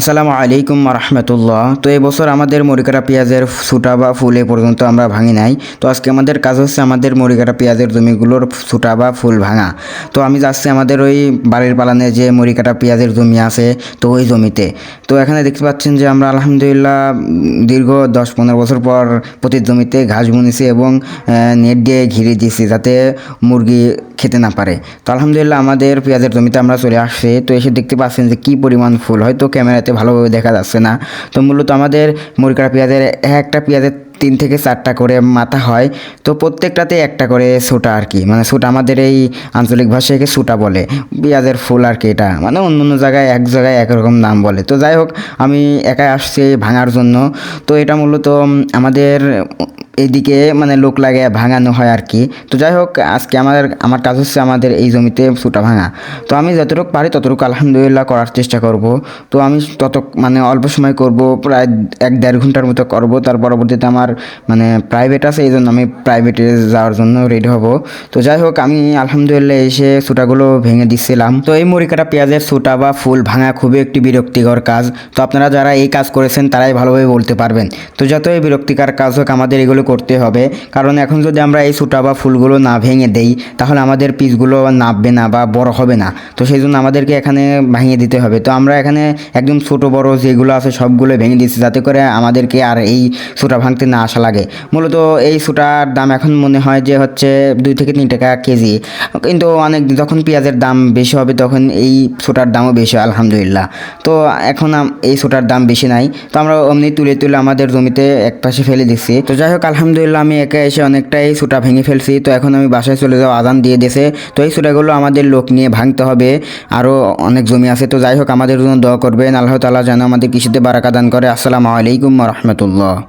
আসসালামু আলাইকুম রহমতুল্লাহ। তো এই বছর আমাদের মরিকাটা পেঁয়াজের সুটা বা ফুল এ পর্যন্ত আমরা ভাঙি নাই। তো আজকে আমাদের কাজ হচ্ছে আমাদের মরিকাটা পেঁয়াজের জমিগুলোর সুটা বা ফুল ভাঙা। তো আমি যাচ্ছি আমাদের ওই বাড়ির পালানে যে মরিকাটা পেঁয়াজের জমি আছে, তো ওই জমিতে। তো এখানে দেখতে পাচ্ছেন যে আমরা আলহামদুলিল্লাহ দীর্ঘ দশ পনেরো বছর পর প্রতি জমিতে ঘাস বুনেছি এবং নেট দিয়ে ঘিরে দিয়েছি যাতে মুরগি খেতে না পারে। তো আলহামদুলিল্লাহ আমাদের পেঁয়াজের জমিতে আমরা চলে আসছি। তো এসে দেখতে পাচ্ছেন যে কী পরিমাণ ফুল। হয়তো ক্যামেরাতে ভালোভাবে দেখা যাচ্ছে না। তো মূলত আমাদের মুরগার পেঁয়াজের একটা পেঁয়াজের তিন থেকে চারটা করে মাথা হয়। তো প্রত্যেকটাতে একটা করে সুটা আর কি। মানে সুটা আমাদের এই আঞ্চলিক ভাষায় একে সুটা বলে। পেঁয়াজের ফুল আর কি এটা। মানে অন্য অন্য জায়গায় এক জায়গায় একরকম নাম বলে। তো যাই হোক, আমি একাই আসছি ভাঙার জন্য। তো এটা মূলত আমাদের এইদিকে মানে লোক লাগে, ভাঙানো হয় আর কি। তো যাই হোক, আজকে আমার আমার কাজ হচ্ছে আমাদের এই জমিতে সুটা ভাঙা। তো আমি যতটুকু পারি ততটুকু আলহামদুলিল্লাহ করার চেষ্টা করব। তো আমি তত মানে অল্প সময় করব, প্রায় এক দেড় ঘণ্টার মতো করব। তার পরবর্তীতে আমার মানে প্রাইভেট আছে, এই জন্য আমি প্রাইভেটে যাওয়ার জন্য রেডি হব। তো যাই হোক, আমি আলহামদুলিল্লাহ এসে সুটাগুলো ভেঙে দিচ্ছিলাম তো এই মরিকাটা পেঁয়াজের সুটা বা ফুল ভাঙা খুবই একটি বিরক্তিকর কাজ। তো আপনারা যারা এই কাজ করেছেন, তারাই ভালোভাবে বলতে পারবেন। তো যতই বিরক্তিকর কাজ হোক, আমাদের এগুলো করতে হবে। কারণ এখন যদি আমরা এই সুটা বা ফুলগুলো না ভেঙে দেই তাহলে আমাদের পিসগুলো নাববে না বা বড় হবে না। তো সেই জন্য আমাদেরকে এখানে ভেঙে দিতে হবে। তো আমরা এখানে একদম ছোট বড় যেগুলো আছে সবগুলো ভেঙে দিচ্ছি যাতে করে আমাদেরকে আর এই সুটা ভাঙতে না আসা লাগে। মূলত এই সুটার দাম এখন মনে হয় যে হচ্ছে দুই থেকে তিন টাকা কেজি। কিন্তু অনেক যখন পেঁয়াজের দাম বেশি হবে তখন এই সুটার দামও বেশি হয়, আলহামদুলিল্লাহ। তো এখন এই সুটার দাম বেশি নাই। তো আমরা অমনি তুলে তুলে আমাদের জমিতে এক পাশে ফেলে দিচ্ছি। তো যাই হোক আলহামদুলিল্লাহ, আমি একা এসে অনেকটাই সুটা ভেঙে ফেলছি। তো এখন আমি বাসায় চলে যাওয়া আদান দিয়ে দিয়েছে। তো এই সুটাগুলো আমাদের লোক নিয়ে ভাঙতে হবে। আরও অনেক জমি আছে। তো যাই হোক, আমাদের জন্য দোয়া করবেন। আল্লাহ তালা যেন আমাদের কৃষিতে বারাকা দান করে। আসসালামু আলাইকুম রহমতুল্লাহ।